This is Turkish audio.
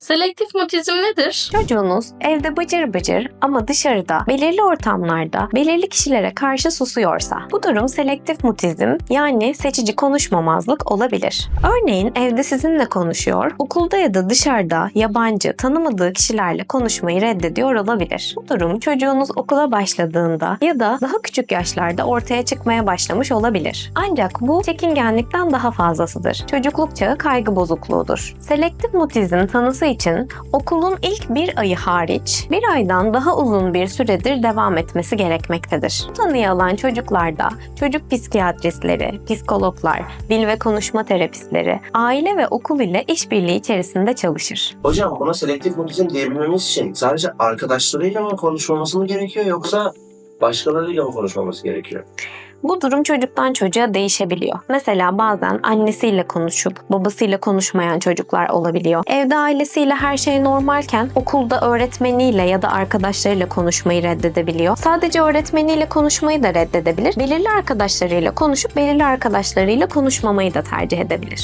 Selektif mutizm nedir? Çocuğunuz evde bıcır bıcır ama dışarıda belirli ortamlarda belirli kişilere karşı susuyorsa bu durum selektif mutizm yani seçici konuşmamazlık olabilir. Örneğin evde sizinle konuşuyor, okulda ya da dışarıda yabancı tanımadığı kişilerle konuşmayı reddediyor olabilir. Bu durum çocuğunuz okula başladığında ya da daha küçük yaşlarda ortaya çıkmaya başlamış olabilir. Ancak bu çekingenlikten daha fazlasıdır. Çocukluk çağı kaygı bozukluğudur. Selektif mutizm tanısı için okulun ilk bir ayı hariç bir aydan daha uzun bir süredir devam etmesi gerekmektedir. Tanıyı alan çocuklarda çocuk psikiyatristleri, psikologlar, dil ve konuşma terapistleri, aile ve okul ile işbirliği içerisinde çalışır. Hocam buna selektif mutizm diyebilmemiz için sadece arkadaşlarıyla mı konuşmaması mı gerekiyor yoksa başkalarıyla mı konuşmaması gerekiyor? Bu durum çocuktan çocuğa değişebiliyor. Mesela bazen annesiyle konuşup babasıyla konuşmayan çocuklar olabiliyor. Evde ailesiyle her şey normalken okulda öğretmeniyle ya da arkadaşlarıyla konuşmayı reddedebiliyor. Sadece öğretmeniyle konuşmayı da reddedebilir. Belirli arkadaşlarıyla konuşup belirli arkadaşlarıyla konuşmamayı da tercih edebilir.